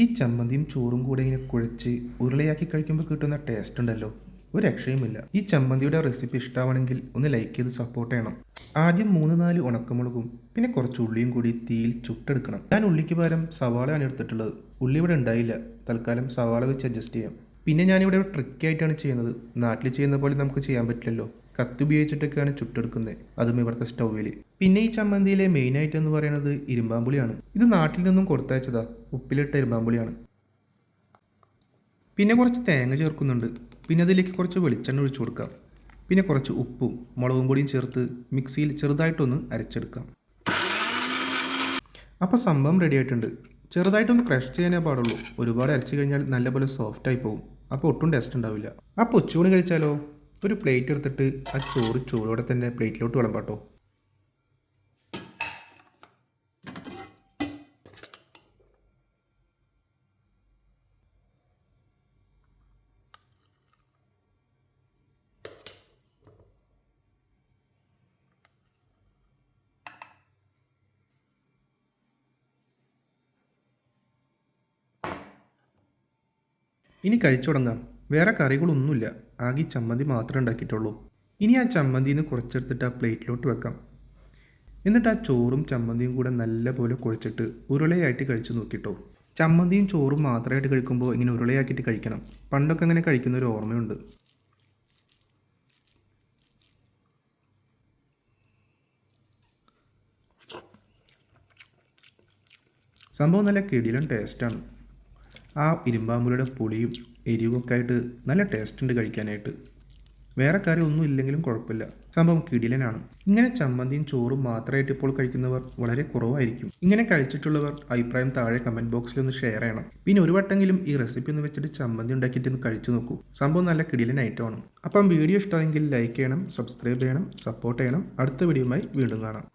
ഈ ചമ്മന്തിയും ചോറും കൂടെ ഇങ്ങനെ കുഴച്ച് ഉരുളയാക്കി കഴിക്കുമ്പോൾ കിട്ടുന്ന ടേസ്റ്റ് ഉണ്ടല്ലോ. ഒരു രക്ഷയുമില്ല ഈ ചമ്മന്തിയുടെ റെസിപ്പി ഇഷ്ടമാണെങ്കിൽ ഒന്ന് ലൈക്ക് ചെയ്ത് സപ്പോർട്ട് ചെയ്യണം. ആദ്യം മൂന്ന് നാല് ഉണക്കമുളകും പിന്നെ കുറച്ച് ഉള്ളിയും കൂടി തീയിൽ ചുട്ടെടുക്കണം. ഞാൻ ഉള്ളിക്ക് പകരം സവാളയാണ് എടുത്തിട്ടുള്ളത്. ഉള്ളി ഇവിടെ ഉണ്ടായില്ല. തൽക്കാലം സവാള വെച്ച് അഡ്ജസ്റ്റ് ചെയ്യാം. പിന്നെ ഞാനിവിടെ ഒരു ട്രിക്കി ആയിട്ടാണ് ചെയ്യുന്നത്. നാട്ടിൽ ചെയ്യുന്ന പോലെ നമുക്ക് ചെയ്യാൻ പറ്റില്ലല്ലോ. കത്തി ഉപയോഗിച്ചിട്ടൊക്കെയാണ് ചുട്ടെടുക്കുന്നത്. അതും ഇവിടുത്തെ സ്റ്റൗവിൽ പിന്നെ ഈ ചമ്മന്തിയിലെ മെയിൻ ആയിട്ട് എന്ന് പറയുന്നത് ഇരുമ്പാമ്പുളിയാണ്. ഇത് നാട്ടിൽ നിന്നും കൊടുത്തയച്ചതാ. ഉപ്പിലിട്ട ഇരുമ്പാമ്പുളിയാണ്. പിന്നെ കുറച്ച് തേങ്ങ ചേർക്കുന്നുണ്ട്. പിന്നെ അതിലേക്ക് കുറച്ച് വെളിച്ചെണ്ണ ഒഴിച്ചു കൊടുക്കാം. പിന്നെ കുറച്ച് ഉപ്പും മുളകും പൊടിയും ചേർത്ത് മിക്സിയിൽ ചെറുതായിട്ടൊന്ന് അരച്ചെടുക്കാം. അപ്പോൾ സംഭവം റെഡി ആയിട്ടുണ്ട്. ചെറുതായിട്ടൊന്ന് ക്രഷ് ചെയ്യാനേ പാടുള്ളൂ. ഒരുപാട് അരച്ചു കഴിഞ്ഞാൽ നല്ലപോലെ സോഫ്റ്റ് ആയി പോകും അപ്പോൾ ഒട്ടും ടേസ്റ്റ് ഉണ്ടാവില്ല. ആ പൊച്ചൂണി കഴിച്ചാലോ? ഒരു പ്ലേറ്റ് എടുത്തിട്ട് ആ ചോറ് ചോറോടെ തന്നെ പ്ലേറ്റിലോട്ട് വിളമ്പാട്ടോ. ഇനി കഴിച്ചു തുടങ്ങാം വേറെ കറികളൊന്നുമില്ല. ആകെ ചമ്മന്തി മാത്രമേ ഉണ്ടാക്കിയിട്ടുള്ളൂ. ഇനി ആ ചമ്മന്തിയിൽ നിന്ന് കുറച്ചെടുത്തിട്ട് ആ പ്ലേറ്റിലോട്ട് വെക്കാം. എന്നിട്ട് ആ ചോറും ചമ്മന്തിയും കൂടെ നല്ലപോലെ കുഴച്ചിട്ട് ഉരുളയായിട്ട് കഴിച്ച് നോക്കിട്ടോ. ചമ്മന്തിയും ചോറും മാത്രമായിട്ട് കഴിക്കുമ്പോൾ ഇങ്ങനെ ഉരുളയാക്കിയിട്ട് കഴിക്കണം. പണ്ടൊക്കെ അങ്ങനെ കഴിക്കുന്ന ഒരു ഓർമ്മയുണ്ട്. സംഭവം നല്ല കിടിലൻ ടേസ്റ്റാണ് ആ ഇരുമ്പാമ്പുലിയുടെ പുളിയും എരിവൊക്കെ ആയിട്ട് നല്ല ടേസ്റ്റ് ഉണ്ട് കഴിക്കാനായിട്ട്. വേറെ കറി ഒന്നും ഇല്ലെങ്കിലും കുഴപ്പമില്ല. സംഭവം കിടിലനാണ്. ഇങ്ങനെ ചമ്മന്തിയും ചോറും മാത്രമായിട്ട് ഇപ്പോൾ കഴിക്കുന്നവർ വളരെ കുറവായിരിക്കും. ഇങ്ങനെ കഴിച്ചിട്ടുള്ളവർ അഭിപ്രായം താഴെ കമന്റ് ബോക്സിൽ ഒന്ന് ഷെയർ ചെയ്യണം. പിന്നെ ഒരു വട്ടെങ്കിലും ഈ റെസിപ്പി ഒന്ന് വെച്ചിട്ട് ചമ്മന്തി ഉണ്ടാക്കിയിട്ട് ഒന്ന് കഴിച്ചു നോക്കൂ. സംഭവം നല്ല കിടിലൻ ഐറ്റമാണ് അപ്പം വീഡിയോ ഇഷ്ടമെങ്കിൽ ലൈക്ക് ചെയ്യണം സബ്സ്ക്രൈബ് ചെയ്യണം സപ്പോർട്ട് ചെയ്യണം. അടുത്ത വീഡിയോയുമായി വീണ്ടും കാണാം.